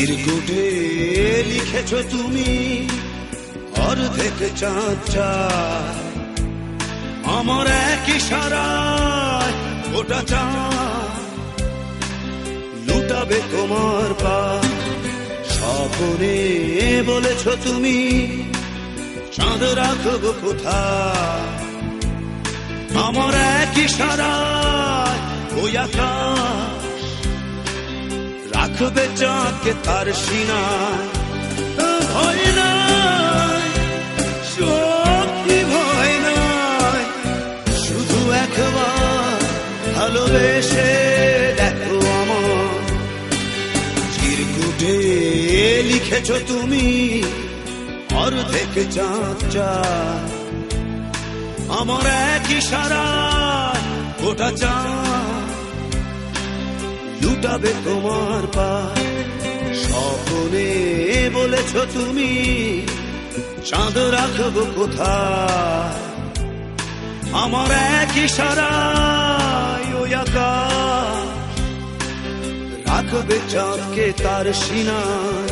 চিরকুটে লিখেছ তুমি, অর্ধেক চাঁদ চায় আমার এক ইশারায় ওটা চাঁদ। লুটাবে তোমার পা, স্বপনে বলেছ তুমি, চাঁদ রাখব কোথায়? আমার এক ইশারায় ওই আকাশ রাখবে চাঁদকে তার সিনায় ভয় নাই, সত্যি ভয় নাই। শুধু একবার ভালোবেসে দেখো আমার। চিরকুটে লিখেছ তুমি অর্ধেক চাঁদ চাঁদ আমার এক ইশারায় গোটা চাঁদ লুটাবে তোমার পা। স্বপনে বলেছ তুমি, চাঁদ রাখব কোথায়? আমার এক ইশারায় রাখবে চাঁদকে তার সিনায়।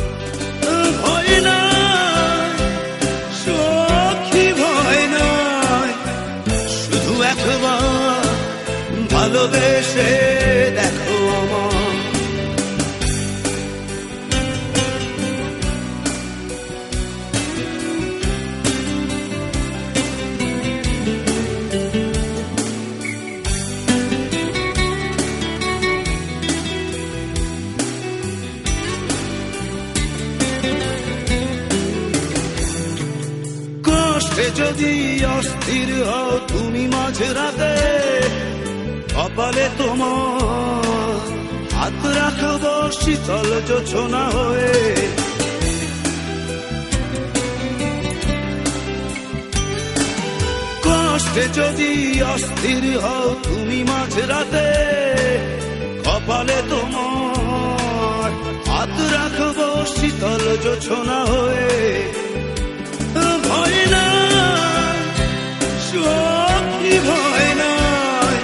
ভয় নাই, সখী ভয় নাই। শুধু একবার ভালোবেসে কষ্টে যদি অস্থির হও, তুমি মাঝে রাতে কপালে তোমার হাত রাখব, শীতল জোছনা হয়ে। কষ্টে যদি অস্থির হও, তুমি মাঝে রাতে কপালে তোমার হাত রাখব, শীতল জোছনা হয়ে। সত্যি ভয় নয়?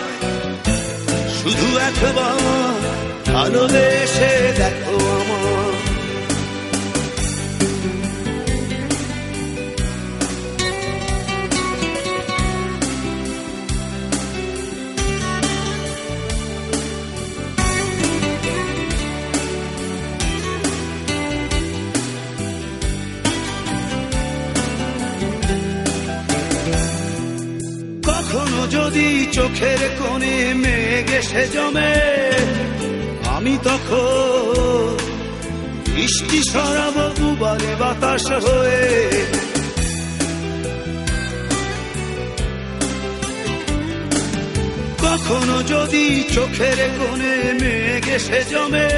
শুধু একবার ভালোবেসে দেখো যদি চোখের কোণে মেঘ এসে জমে, আমি তখন বৃষ্টি সরাব দুবারে বাতাস হয়ে। কখনো যদি চোখের কোণে মেঘ এসে জমে,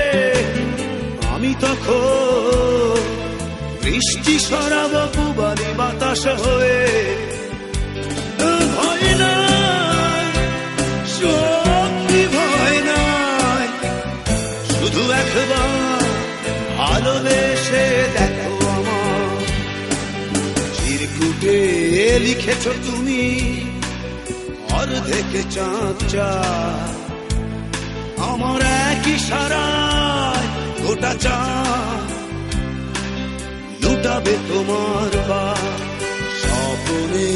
আমি তখন বৃষ্টি সরাব দুবারে বাতাস হয়ে। চিরকুটে লিখেছ তুমি। অর্ধেক চাঁদ আমার একই ইশারায় গোটা চাঁদ। লুটাবে তোমার বা স্বপনে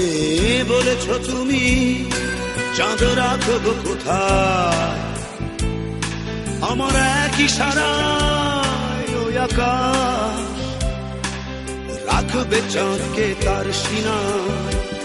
বলেছ তুমি, চাঁদ রাখব কোথায়? আমার একই ইশারায় ওই আকাশ। রাখবে চাঁদকে তার সিনায় ভয়